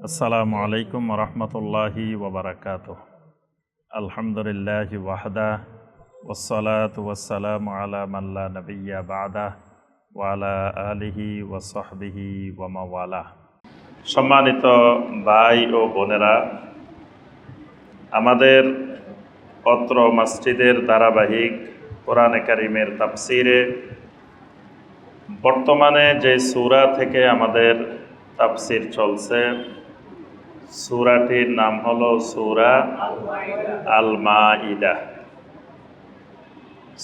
আসসালামু আলাইকুম রহমতুল্লাহি ওবরাকাত আলহামদুলিল্লাহ ওয়াহদা ওসলাত ওয়াসালাম আলা মাল্লা নবিয়া বাদা ওয়ালা আলিহি ওয়াসহবিহি ওয়ামাওয়ালা সম্মানিত ভাই ও বোনেরা, আমাদের অত্র মসজিদের ধারাবাহিক কোরআনে কারিমের তাফসিরে বর্তমানে যে সুরা থেকে আমাদের তাফসির চলছে সূরাটির নাম হলো সুরা আল মাইদা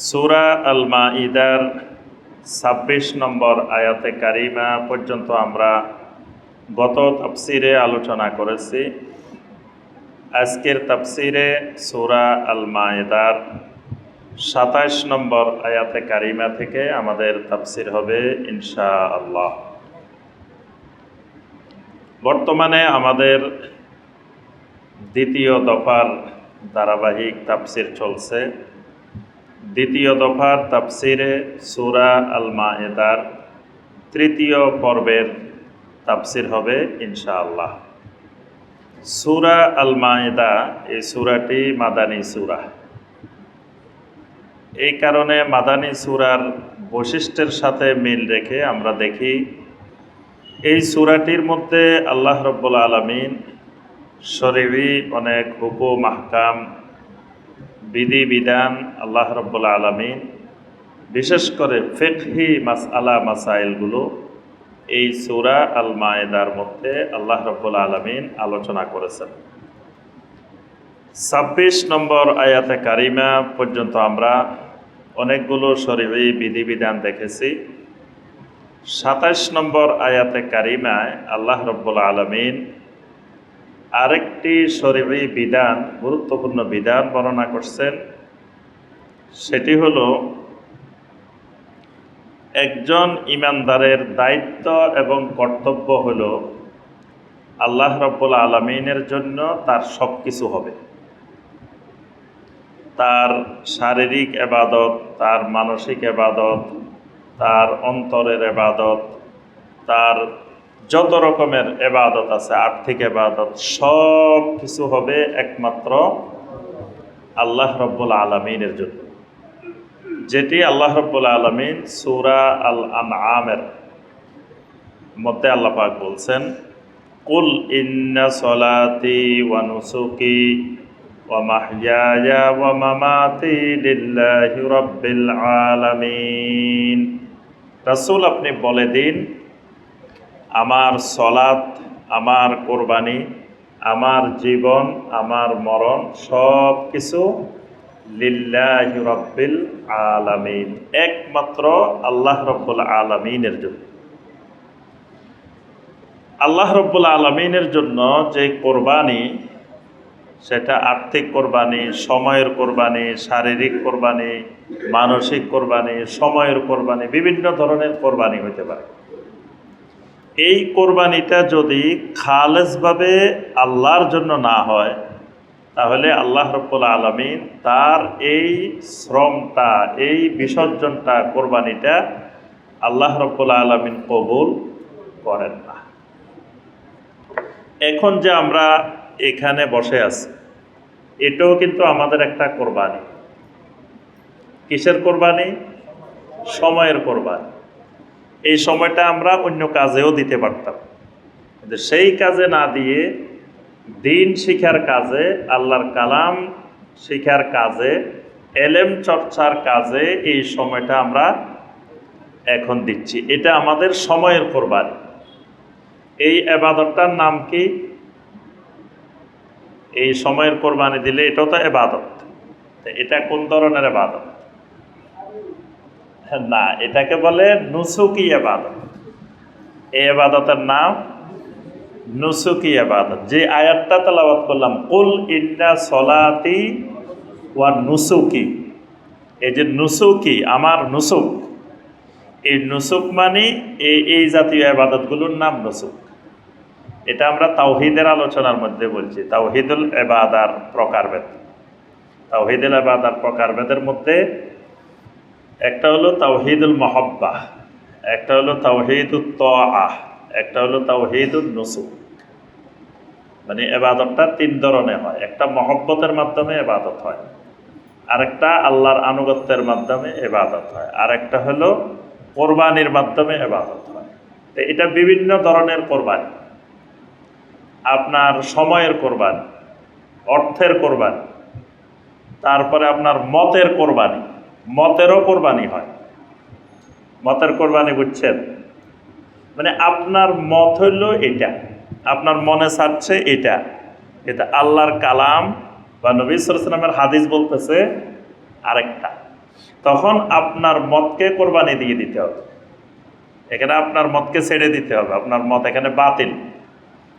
সুরা আল মাইদার ছাব্বিশ নম্বর আয়াতে কারিমা পর্যন্ত আমরা গত তাফসিরে আলোচনা করেছি। আজকের তাফসিরে সুরা আল মাইদার সাতাইশ নম্বর আয়াতে কারিমা থেকে আমাদের তাফসির হবে ইনশা আল্লাহ বর্তমানে আমাদের দ্বিতীয় দফার ধারাবাহিক তাপসির চলছে। দ্বিতীয় দফার তাপসিরে সুরা আল মায়েদার তৃতীয় পর্বের তাফসির হবে ইনশাআল্লাহ। সুরা আল মায়েদা এই সুরাটি মাদানী সুরা। এই কারণে মাদানী সুরার বৈশিষ্ট্যের সাথে মিল রেখে আমরা দেখি এই সুরাটির মধ্যে আল্লাহ রব্বুল আলমিন শরীরি অনেক হুকুম, আহকাম, বিধি, বিধান আল্লাহ রব্বুল আলমিন, বিশেষ করে ফেকহি মাস আলা মাসাইলগুলো এই সুরা আল মায়েদার মধ্যে আল্লাহ রব্বুল আলমিন আলোচনা করেছেন। ছাব্বিশ নম্বর আয়াতে কারিমা পর্যন্ত আমরা অনেকগুলো শরীরি বিধিবিধান দেখেছি। সাতাশ নম্বর আয়াতে কারিমায় আল্লাহ রব্বুল আলমিন আরেকটি শরীরি বিধান, গুরুত্বপূর্ণ বিধান বর্ণনা করছেন। সেটি হল, একজন ইমানদারের দায়িত্ব এবং কর্তব্য হল আল্লাহ রব্বুল আলমিনের জন্য তার সব কিছু হবে। তার শারীরিক এবাদত, তার মানসিক এবাদত তার অন্তরের এবাদত, তার যত রকমের এবাদত আছে, আর্থিক এবাদত, সব কিছু হবে একমাত্র আল্লাহ রব্বুল আলমিনের জন্য। যেটি আল্লাহ রব্বুল আলমিন সুরা আল আমের মধ্যে আল্লাপাক বলছেন, কুল ইন্না সলাতি ওয়ানুসুকি ওয়ামাহিয়া ওয়ামাতি লিল্লাহি রব্বিল আলমিন। রাসূল আপনি বলে দিন, আমার সলাত আমার কোরবানি, আমার জীবন, আমার মরণ সব কিছু লিল্লাহি রব্বিল আলামিন। একমাত্র আল্লাহ রব্বুল আলামিনের জন্য। আল্লাহ রব্বুল আলমিনের জন্য যে কোরবানি সেটা আর্থিক কোরবানি, সময়ের কোরবানি, শারীরিক কোরবানি, মানসিক কোরবানি, সময়ের কোরবানি, বিভিন্ন ধরনের কোরবানি হতে পারে। এই কোরবানিটা যদি খালেজভাবে আল্লাহর জন্য না হয়, তাহলে আল্লাহ রব্বুল আলমিন তার এই শ্রমটা, এই বিসর্জনটা, কোরবানিটা আল্লাহ রব্বুল আলমিন কবুল করেন না। এখন যে আমরা এখানে বসে আছে। এটাও কিন্তু আমাদের একটা কোরবানি। কিসের কোরবানি? সময়ের কোরবানি। এই সময়টা আমরা অন্য কাজেও দিতে পারতাম। কিন্তু সেই কাজে না দিয়ে দিন শিখার কাজে, আল্লাহর কালাম শিখার কাজে, এলেম চর্চার কাজে এই সময়টা আমরা এখন দিচ্ছি। এটা আমাদের সময়ের কোরবানি। এই আবাদতটার নাম কি? এই সময়ের কোরবানি দিলে এটাও তো এবাদত। এটা কোন ধরনের এবাদত? না, এটাকে বলে নুসুকি এবাদত। এই এবাদতের নাম নুসুকি এবাদত। যে আয়াতটা তেলাবাদ করলাম, কুল ইন্না সলাতি ওয়া নুসুকি। এই যে নুসুকি, আমার নুসুক। এই নুসুক মানে এই এই জাতীয় আবাদতগুলোর নাম নুসুক। এটা আমরা তাওহিদের আলোচনার মধ্যে বলছি। তাওহিদুল এবাদার প্রকারভেদ। তাওহিদুল এবাদার প্রকারভেদের মধ্যে একটা হলো তাওহিদুল মহব্বা, একটা হলো তাওহিদুল আহ একটা হলো তাওহিদুল নসুক। মানে এবাদতটা তিন ধরনের হয়। একটা মহব্বতের মাধ্যমে এবাদত হয়, আরেকটা আল্লাহর আনুগত্যের মাধ্যমে এবাদত হয় আর একটা হলো কোরবানির মাধ্যমে এবাদত হয়। তো এটা বিভিন্ন ধরনের কোরবানি। আপনার সময়ের কোরবানি, অর্থের কোরবানি, তারপরে আপনার মতের কোরবানি, মতেরও কোরবানি হয়। মতের কোরবানি বুঝছেন? মানে আপনার মত হইল এটা, আপনার মনে চাচ্ছে এটা এটা আল্লাহর কালাম বা নবী সালামের হাদিস বলতেছে আরেকটা। তখন আপনার মতকে কোরবানি দিয়ে দিতে হবে। এখানে আপনার মতকে ছেড়ে দিতে হবে, আপনার মত এখানে বাতিল।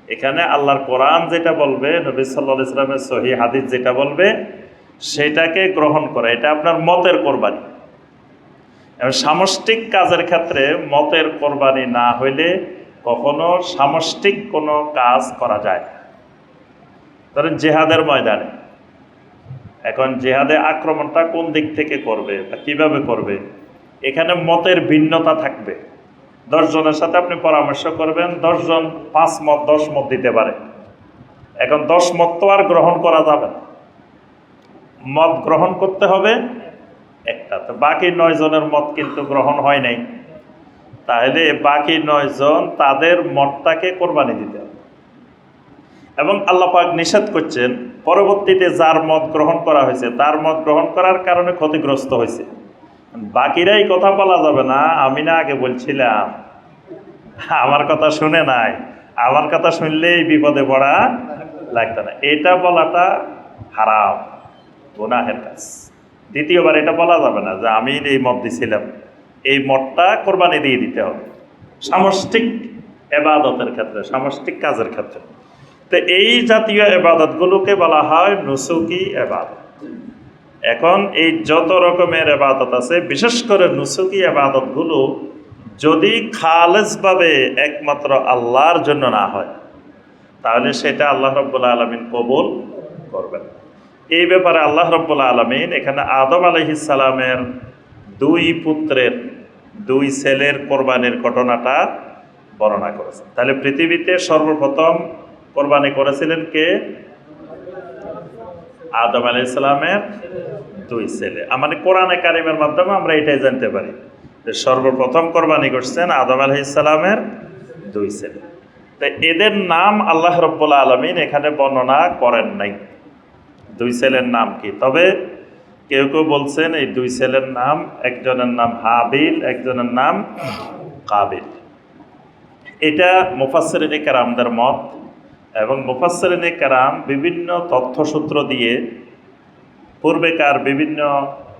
এখানে আল্লাহর কোরআন যেটা বলবে, নবী সাল্লাহ ইসলামের সহি হাদিস যেটা বলবে, সেটাকে গ্রহণ করা। এটা আপনার মতের কোরবানি। সামষ্টিক কাজের ক্ষেত্রে মতের কোরবানি না হইলে কখনো সামষ্টিক কোনো কাজ করা যায় ধরেন জেহাদের ময়দানে। এখন জেহাদে আক্রমণটা কোন দিক থেকে করবে বা কীভাবে করবে? এখানে মতের ভিন্নতা থাকবে। দশ জনের সাথে আপনি পরামর্শ করবেন দশজন পাঁচ মত, দশ মত দিতে পারে। এখন দশ মত তো আর গ্রহণ করা যাবে না। মত গ্রহণ করতে হবে একটা, তো বাকি নয় জনের মত কিন্তু গ্রহণ হয় নাই। তাহলে বাকি নয় জন তাদের মতটাকে কোরবানি দিতে হবে। এবং আল্লাপাক নিষেধ করছেন, পরবর্তীতে যার মত গ্রহণ করা হয়েছে, তার মত গ্রহণ করার কারণে ক্ষতিগ্রস্ত হয়েছে। বাকিরাই কথা বলা যাবে না। আমি না আগে বলছিলাম, আমার কথা শুনে নাই। আমার কথা শুনলেই বিপদে পড়া লাগতো না। এটা বলাটা হারাম, গুনাহের কাজ। দ্বিতীয়বার এটা বলা যাবে না যে আমি এই মত দিছিলাম। এই মতটা কোরবানি দিয়ে দিতে হবে। সামষ্টিক এবাদতের ক্ষেত্রে, সামষ্টিক কাজের ক্ষেত্রে। তো এই জাতীয় এবাদতগুলোকে বলা হয় নুসুকি এবাদত। এখন এই যত রকমের এবাদত আছে, বিশেষ করে নুসুকি এবাদতগুলো যদি খালেজভাবে একমাত্র আল্লাহর জন্য না হয়, তাহলে সেটা আল্লাহ রব্বুল্লা আলমিন কবুল করবেন। এই ব্যাপারে আল্লাহ রব্বুল্লা আলমিন এখানে আদম আলহিসালামের দুই পুত্রের, দুই ছেলের কোরবানির ঘটনাটা বর্ণনা করেছেন। তাহলে পৃথিবীতে সর্বপ্রথম কোরবানি করেছিলেন কে? আদম আলি ইসলামের দুই ছেলে। আমাদের কোরআনে কারিমের মাধ্যমে আমরা এটাই জানতে পারি যে সর্বপ্রথম কোরবানি করছেন আদম আলহ ইসলামের দুই ছেলে। তো এদের নাম আল্লাহ রব্বুল্লা আলমিন এখানে বর্ণনা করেন নাই। দুই ছেলের নাম কি? তবে কেউ কেউ বলছেন এই দুই ছেলের নাম, একজনের নাম হাবিল, একজনের নাম কাবিল। এটা মুফাসরিনী কারামদের মত এবং মুফাসরিনী কারাম বিভিন্ন তথ্যসূত্র দিয়ে পূর্বেকার বিভিন্ন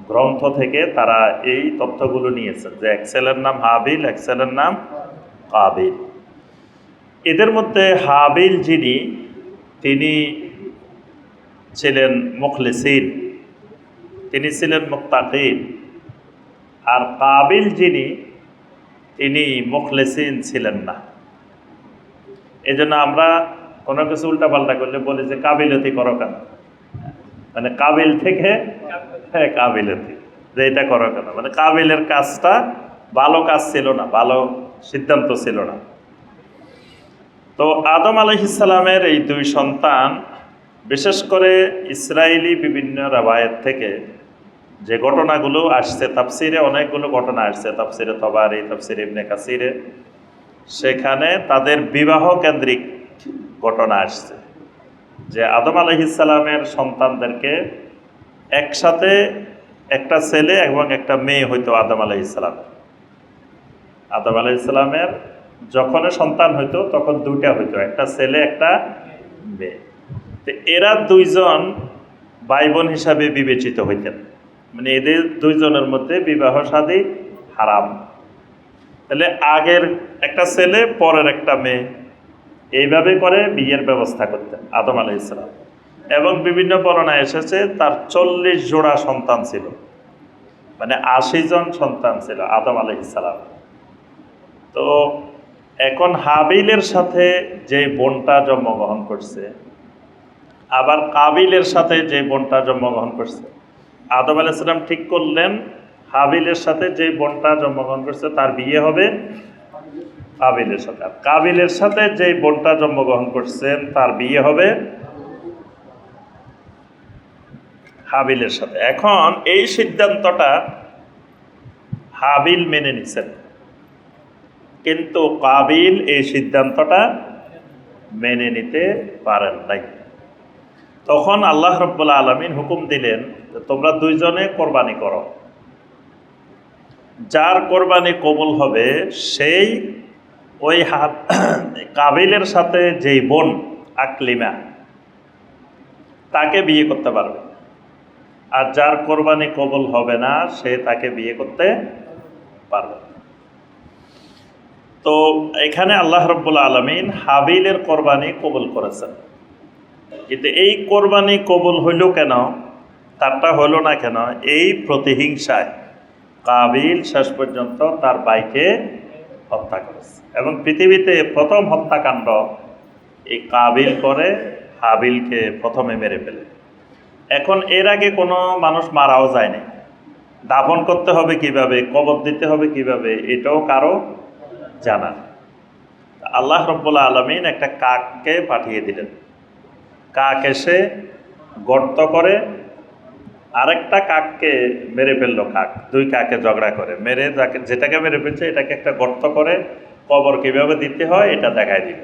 গ্রন্থ থেকে তারা এই তথ্যগুলো নিয়েছেন যে এক ছেলের নাম হাবিল এক ছেলের নাম কাবিল। এদের মধ্যে হাবিল যিনি, তিনি ছিলেন মুখলিসিন, তিনি ছিলেন মুক্তাকিন আর কাবিল যিনি, তিনি মুখলেসিন ছিলেন না। এই জন্য আমরা কোনো কিছু উল্টাপাল্টা করলে বলি যে কাবিলতি করো কেন? মানে কাবিল থেকে হ্যাঁ কাবিলতি। যে এটা করো কেন? মানে কাবিলের কাজটা ভালো কাজ ছিল না, ভালো সিদ্ধান্ত ছিল না। তো আদম আলহিসাল্লামের এই দুই সন্তান, বিশেষ করে ইসরায়েলি বিভিন্ন রাবায়ত থেকে যে ঘটনাগুলো আসছে, তাফসিরে অনেকগুলো ঘটনা আসছে, তাফসিরে তবারি, তাফসিরে ইবনে কাসিরে। সেখানে তাদের বিবাহ কেন্দ্রিক ঘটনা আসছে যে আদম আলহিসাল্লামের সন্তানদেরকে একসাথে একটা ছেলে এবং একটা মেয়ে হইতো আদম আলহিসাল্লাম আদম আলহিসাল্লামের যখন সন্তান হইতো তখন দুইটা হইতো, একটা ছেলে, একটা মেয়ে। তো এরা দুইজন ভাই বোন হিসাবে বিবেচিত হইতেন। মানে এদের দুইজনের মধ্যে বিবাহ শাদী হারাম। তাহলে আগের একটা ছেলে, পরের একটা মেয়ে। এইভাবে করে বিয়ের ব্যবস্থা করতেন আদম আলি ইসলাম এবং বিভিন্ন বর্ণায় এসেছে, তার চল্লিশ জোড়া সন্তান ছিল। মানে আশি জন সন্তান ছিল আদম আলি ইসলাম তো এখন হাবিলের সাথে যে বোনটা জন্মগ্রহণ করছে, আবার কাবিলের সাথে যে বোনটা জন্মগ্রহণ করছে, আদম আলাইসালাম ঠিক করলেন, হাবিলের সাথে যে বোনটা জন্মগ্রহণ করছে, তার বিয়ে হবে। কাবিলের সাথে। আর কাবিলের সাথে যে বোনটা জন্মগ্রহণ করছেন, তার বিয়ে হবে হাবিলের সাথে। এখন এই সিদ্ধান্তটা হাবিল মেনে নিছেন। কিন্তু কাবিল এই সিদ্ধান্তটা মেনে নিতে পারেন নাই। তখন আল্লাহ রব্বুল্লা আলমিন হুকুম দিলেন তোমরা দুইজনে কোরবানি করো। যার কোরবানি কবুল হবে, সেই ওই হাত, কাবিলের সাথে যেই বোন আকলিমা, তাকে বিয়ে করতে পারবে। আর যার কোরবানি কবল হবে না, সে তাকে বিয়ে করতে পারবে তো এখানে আল্লাহ রব্বুল আলমিন হাবিলের কোরবানি কবুল করেছেন। কিন্তু এই কোরবানি কবুল হইল কেন, তারটা হলো না কেন, এই প্রতিহিংসায় কাবিল শেষ পর্যন্ত তার বাইকে হত্যা করেছে। এবং পৃথিবীতে প্রথম হত্যাকাণ্ড, এই কাবিল করে হাবিলকে প্রথমে মেরে ফেলে। এখন এর আগে কোনো মানুষ মারাও যায়নি। দাফন করতে হবে কীভাবে, কবর দিতে হবে কীভাবে, এটাও কারও জানা আল্লাহ রব্বুল্লা আলমিন একটা কাককে পাঠিয়ে দিলেন। কাক এসে গর্ত করে আরেকটা কাককে মেরে ফেলল। কাক, দুই কাকে ঝগড়া করে, মেরে যাকে, যেটাকে মেরে ফেলছে, এটাকে একটা গর্ত করে কবর কীভাবে দিতে হয়, এটা দেখায় দিল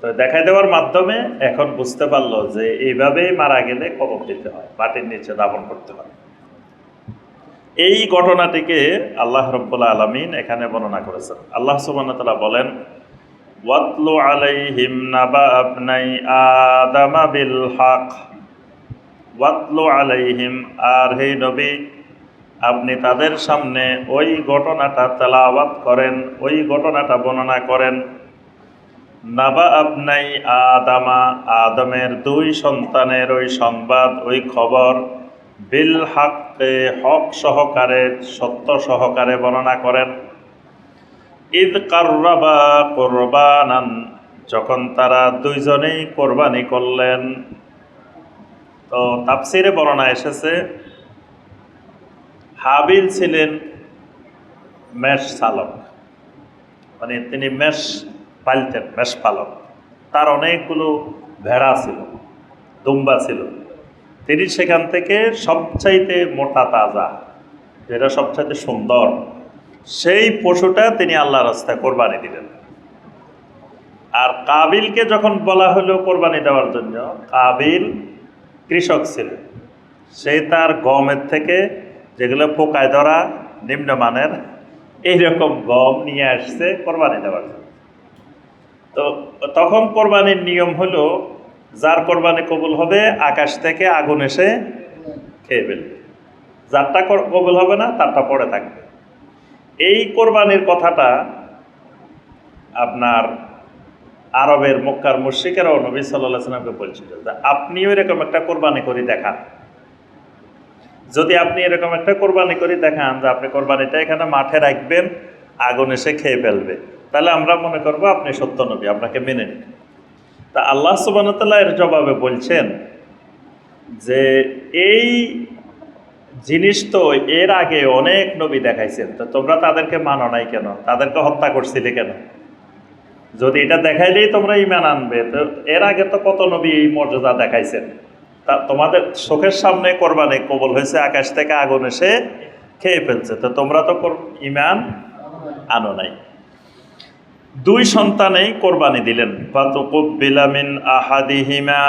তো দেখাই দেওয়ার মাধ্যমে এখন বুঝতে পারল যে এইভাবেই মারা গেলে কবর দিতে হয়, মাটির নিচে দাপন করতে হয়। এই ঘটনাটিকে আল্লাহ রব্বুল্লা আলমিন এখানে বর্ণনা করেছেন। আল্লাহ সুবান বলেন, ওয়াতলু আলাইহিম নাবা আবনাই আদামা বিল হক। ওয়াতলু আলাইহিম, আর হে নবী আপনি তাদের সামনে ওই ঘটনাটা তেলাওয়াত করেন, ওই ঘটনাটা বর্ণনা করেন। নাবা আপনাই আদামা, আদমের দুই সন্তানের ওই সংবাদ, ওই খবর বিল হাক্কে হক সহকারে, সত্য সহকারে বর্ণনা করেন। ঈদ কার্রাবা কোরবানান, যখন তারা দুইজনেই কোরবানি করলেন। তো তাপসিরে বর্ণনা এসেছে হাবিল ছিলেন মেষ চালক। মানে তিনি মেষ পালতেন, মেষ পালক। তার অনেকগুলো ভেড়া ছিল, দুম্বা ছিল। তিনি সেখান থেকে সবচাইতে মোটা তাজা, যেটা সবচাইতে সুন্দর, সেই পশুটা তিনি আল্লাহ রাস্তায় কোরবানি দিলেন। আর কাবিলকে যখন বলা হলো কোরবানি দেওয়ার জন্য, কাবিল কৃষক ছিল সে তার গমের থেকে যেগুলো পোকায় ধরা নিম্নমানের এইরকম গম নিয়ে আসছে কোরবানি দেওয়ার জন্য। তো তখন কোরবানির নিয়ম হলো, যার কোরবানি কবুল হবে, আকাশ থেকে আগুন এসে খেয়ে ফেলবে। যারটা কবুল হবে না, তারটা পড়ে থাকবে। এই কোরবানির কথাটা আপনার আরবের মক্কার মুর্শিকেরাও নবী সাল্লাহ সাল্লামকে বলছিল যে, আপনিও এরকম একটা কোরবানি করে দেখান। যদি আপনি এরকম একটা কোরবানি করে, দেখান যে আপনি কোরবানিটা এখানে মাঠে রাখবেন, আগুন এসে খেয়ে ফেলবে। তাহলে আমরা মনে করব আপনি সত্য নবী, আপনাকে মেনে নিন। তা আল্লাহ সুবানতাল্লাহ এর জবাবে বলছেন যে, এই জিনিস তো এর আগে অনেক নবী দেখাইছেন। তো তোমরা তাদেরকে মানো নাই কেন? তাদেরকে হত্যা করছিলে কেন? যদি এটা দেখাইলেই তোমরা ইমান আনবে, তো এর আগে তো কত নবী এই মর্যাদা দেখাইছেন? তা তোমাদের চোখের সামনে কোরবানি কবল হয়েছে, আকাশ থেকে আগুন এসে খেয়ে ফেলছে। তো তোমরা তো ইমান আনো নাই। দুই সন্তানেই কোরবানি দিলেন। ফাতুকুবিলামিন আহাদিহিমা,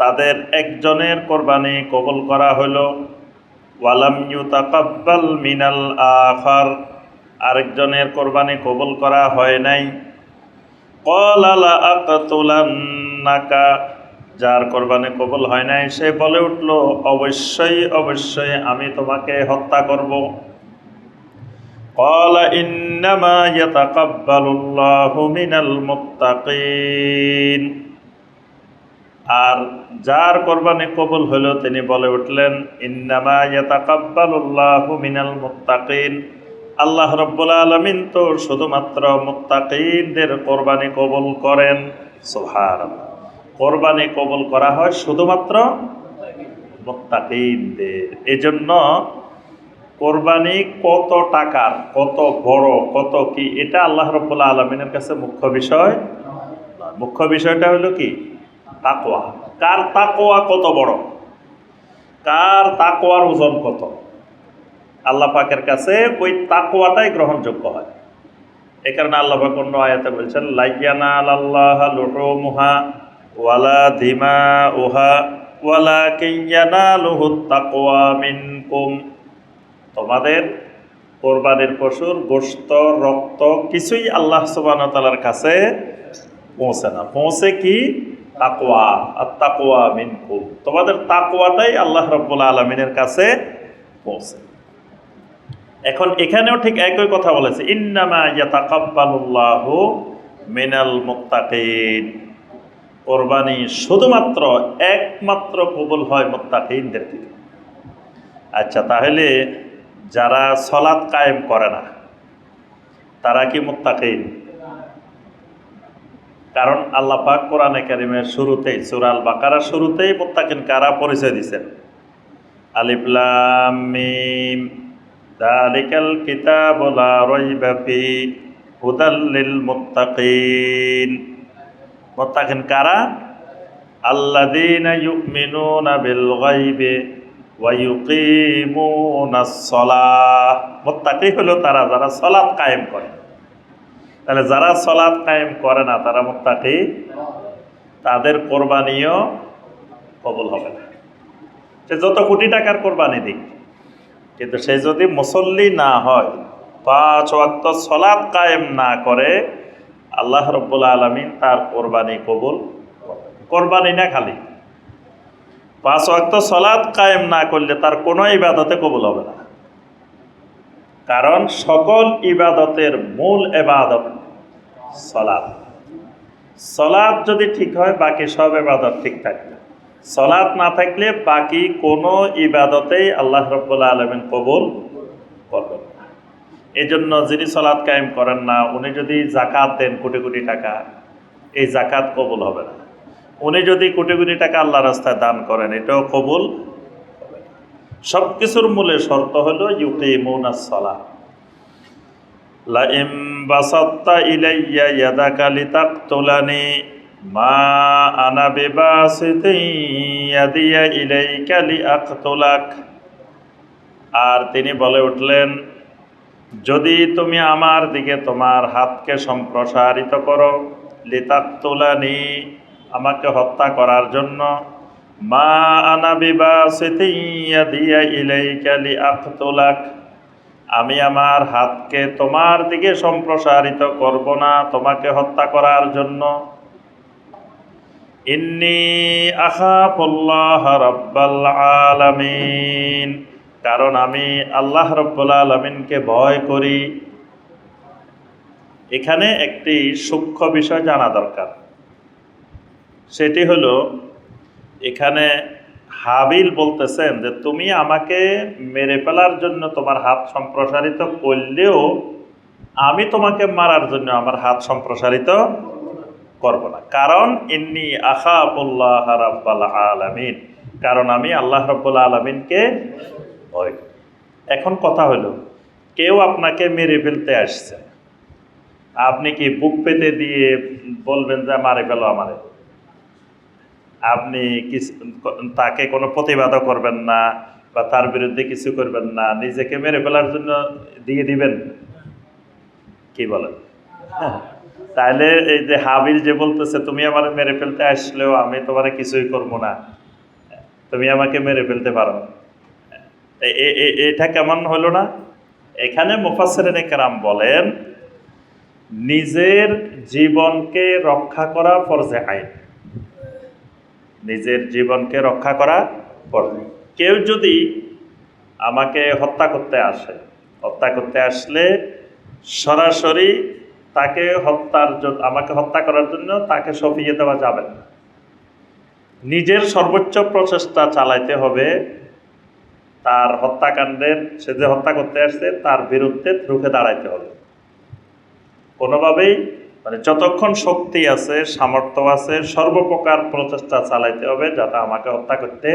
তাদের একজনের কোরবানি কবল করা হলো। ওয়ালাম ইউ ইউতাকাব্বাল মিনাল আখার, আরেকজনের কোরবানি কবল করা হয় নাই। কলালা আকাতুলান্নাকা যার কোরবানি কবুল হয় নাই সে বলে উঠল অবশ্যই অবশ্যই আমি তোমাকে হত্যা করব قال إنما يتقبل الله من المتقين আর যার কোরবানি কবুল হলো তিনি বলে উঠলেন ইন্নামা ইয়াতাকাব্বালুল্লাহু মিনাল মুত্তাকিন আল্লাহ রব্বুল আলামিন তো শুধুমাত্র মুত্তাকিনদের কোরবানি কবুল করেন সুবহানাল্লাহ কোরবানি কবল করা হয় শুধুমাত্র মুত্তাকিনদের। এজন্য কোরবানি কত টাকার, কত বড়, কত কি, এটা আল্লাহ রব্বুল্লা আলমিনের কাছে মুখ্য বিষয়। মুখ্য বিষয়টা হলো কি? তাকোয়া কার তাকোয়া কত বড়? কার তাকোয়ার ওজন কত? আল্লাহ পাকের কাছে ওই তাকোয়াটাই গ্রহণযোগ্য হয়। এ কারণে আল্লাহ পাক অন্য আয়াতে বলছেন, লাইয়ানা আল্লাহ লুহুমুহা ওয়ালা দিমা উহা ওয়ালা কিয়ানা লুহুত তাকওয়া মিনকুম। তোমাদের কোরবানির পশুর গোশত, রক্ত কিছুই আল্লাহ ওয়া কাছে পৌঁছে না। পৌঁছে কি? তাকওয়া আর তাকওয়া মিনকুম। তোমাদের তাকওয়াটাই আল্লাহ রাব্বুল আলামিনের কাছে পৌঁছে। এখন এখানেও ঠিক একই কথা বলেছে। ইন্নামা ইয়াতাকাব্বালুল্লাহু মিনাল মুত্তাকিন। কোরবানি শুধুমাত্র একমাত্র কবুল হয় মুত্তাকিনদের থেকে আচ্ছা তাহলে যারা সলাৎ কায়েম করে না, তারা কি মুত্তাকিন? কারণ আল্লাহ পাক কোরআনে কারিমের শুরুতেই সুরাল বাকারা শুরুতেই মুত্তাকিন কারা পরিচয় দিছেন আলিফ লাম মিম। দালিকাল কিতাবু লা রাইবা ফি। হুদাল লিল মুত্তাকিন। মুত্তাকিন কারা? হলো তারা যারা কায়েম যারা কায়েম না, তারা তাদের কোরবানিও কবুল হবে না। সে যত কোটি টাকার কোরবানি দিক, কিন্তু সে যদি মুসল্লি না হয়, পাঁচ ওয়াক্ত সলাদ কায়েম না করে আল্লাহ রব্বুল আলমিন তার কোরবানি কবুল করবেন। না খালি। পাঁচ ওয়াক্ত সলাদ কায়েম না করলে তার কোনো ইবাদতে কবুল হবে না। কারণ সকল ইবাদতের মূল এবাদত সলাদ সলাদ যদি ঠিক হয়, বাকি সব এবাদত ঠিক থাকবে। সলাদ না থাকলে বাকি কোনো ইবাদতেই আল্লাহ রব্বুল্লা আলমিন কবুল করবেন না এই জন্য যিনি সলাদ কায়েম করেন না, উনি যদি জাকাত দেন কোটি কোটি টাকা, এই জাকাত কবুল হবে না। উনি যদি কোটি কোটি টাকা আল্লাহ রাস্তায় দান করেন, এটাও কবুল সব কিছুর মূলে শর্ত হলো ইউকিমুনা সলা লাইম ইলাইয়া মা আর তিনি বলে উঠলেন যদি তুমি আমার দিকে তোমার হাতকে সম্প্রসারিত করো লিতাকতুলানি আমাকে হত্যা করার জন্য, মা আনা আমি আমার হাতকে তোমার দিকে সম্প্রসারিত করব না, তোমাকে হত্যা করার জন্য। ইন্নি আখাফুল্লাহ রব্বাল আলামিন। কারণ আমি আল্লাহ রব্বুল আলমিনকে ভয় করি। এখানে একটি সূক্ষ্ম বিষয় জানা দরকার। সেটি হলো, এখানে হাবিল বলতেছেন যে, তুমি আমাকে মেরে ফেলার জন্য তোমার হাত সম্প্রসারিত করলেও আমি তোমাকে মারার জন্য আমার হাত সম্প্রসারিত করব না। কারণ ইন্নি আখাফুল্লাহ রাব্বাল আলামিন। কারণ আমি আল্লাহ রব্বুল আলমিনকে ভয় এখন কথা হলো, কেউ আপনাকে মেরে ফেলতে আসছে। আপনি কি বুক পেতে দিয়ে বলবেন যে মারে ফেলো আমারে? আপনি তাকে কোনো প্রতিবাদও করবেন না বা তার বিরুদ্ধে কিছু করবেন না, নিজেকে মেরে ফেলার জন্য দিয়ে দিবেন? কি বলেন? হ্যাঁ। তাহলে এই যে হাবিল যে বলতেছে, তুমি আমার মেরে ফেলতে আসলেও আমি তোমার কিছুই করব না। তুমি আমাকে মেরে ফেলতে পারো এটা কেমন হলো না? এখানে মুফাসসিরিন কেরাম বলেন, নিজের জীবনকে রক্ষা করা ফরজে আইন। নিজের জীবনকে রক্ষা করা ফরজে। কেউ যদি আমাকে হত্যা করতে আসে, হত্যা করতে আসলে সরাসরি তাকে হত্যার জন্য আমাকে হত্যা করার জন্য তাকে সফিয়ে দেওয়া যাবে না। নিজের সর্বোচ্চ প্রচেষ্টা চালাইতে হবে তার হত্যাকাণ্ডের, সে যে হত্যা করতে আসছে, তার বিরুদ্ধে রুখে দাঁড়াইতে হবে। কোনোভাবেই মানে যতক্ষণ শক্তি আছে, সামর্থ্য আছে, সর্বপ্রকার প্রচেষ্টা চালাইতে হবে যাতে আমাকে হত্যা করতে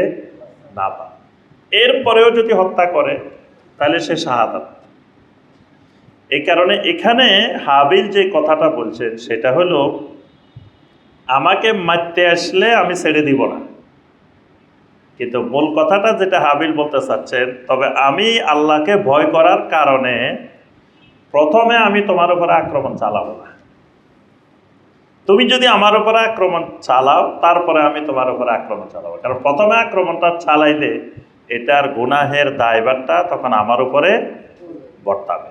না পারে। এরপরেও যদি হত্যা করে, তাহলে সে শাহাদাত। এই কারণে এখানে হাবিল যে কথাটা বলছেন, সেটা হলো, আমাকে মারতে আসলে আমি ছেড়ে দিব না। কিন্তু মূল কথাটা যেটা হাবিল বলতে চাচ্ছেন, তবে আমি আল্লাহকে ভয় করার কারণে প্রথমে আমি তোমার উপরে আক্রমণ চালাবো না। তুমি যদি আমার উপরে আক্রমণ চালাও, তারপরে আমি তোমার উপরে আক্রমণ চালাবো। কারণ প্রথমে আক্রমণটা চালাইলে এটার গুনাহের দায়বারটা তখন আমার উপরে বর্তাবে।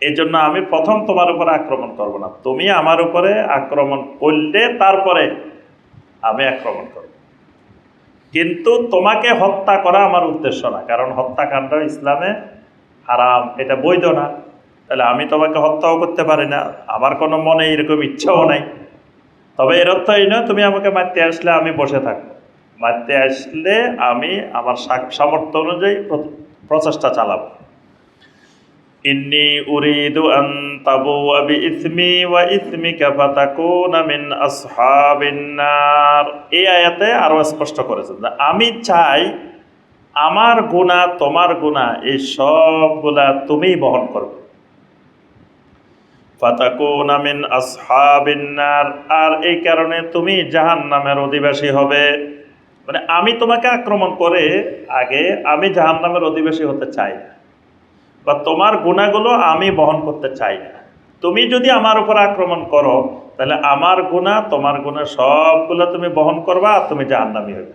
এই জন্য আমি প্রথম তোমার উপরে আক্রমণ করব না। তুমি আমার উপরে আক্রমণ করলে তারপরে আমি আক্রমণ করব। কিন্তু তোমাকে হত্যা করা আমার উদ্দেশ্য না, কারণ হত্যাকাণ্ড ইসলামে হারাম, এটা বৈধ না। তাহলে আমি তোমাকে হত্যাও করতে পারি না, আমার কোনো মনে এরকম ইচ্ছাও নাই। তবে এর অর্থ এই নয়, তুমি আমাকে মারতে আসলে আমি বসে থাকব। মারতে আসলে আমি আমার সামর্থ্য অনুযায়ী প্রচেষ্টা চালাবো। ইন্নি উরিদু আন তাবুয়া বিইসমি ওয়া ইসমিকা ফাতাকুনা মিন আসহাবিন নার এই আয়াতে আরও স্পষ্ট করেছেন আমি চাই আমার গুনাহ তোমার গুনাহ এই সবগুলা তুমি বহন করবে ফাতাকুনা মিন আসহাবিন নার আর এই কারণে তুমি জাহান্নামের অধিবাসী হবে। মানে আমি তোমাকে আক্রমণ করে আগে আমি জাহান্নামের অধিবাসী হতে চাই না। বা তোমার গুণাগুলো আমি বহন করতে চাই না। তুমি যদি আমার উপর আক্রমণ করো, তাহলে আমার গুণা, তোমার গুণা সবগুলো তুমি বহন করবা আর তুমি জাহান্নামি হবে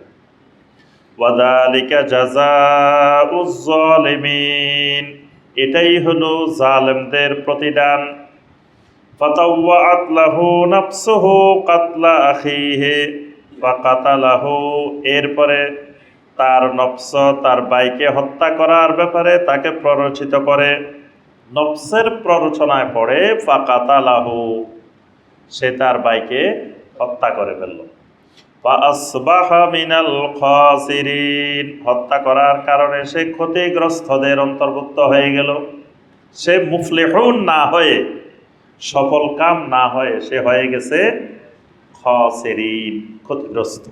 ওয়াদালিকা জাযাউজ-জালিমিন এটাই হলো জালেমদের প্রতিদান। এরপরে তার নফস, তার বাইকে হত্যা করার ব্যাপারে তাকে প্ররোচিত করে। নফসের প্ররোচনায় পড়ে, ফাকাতালাহু, সে তার বাইকে হত্যা করে ফেলল। হত্যা করার কারণে সে ক্ষতিগ্রস্তদের অন্তর্ভুক্ত হয়ে গেল। সে মুফলিহুন না হয়ে, সফল কাম না হয়ে সে হয়ে গেছে খসেরিন, ক্ষতিগ্রস্ত।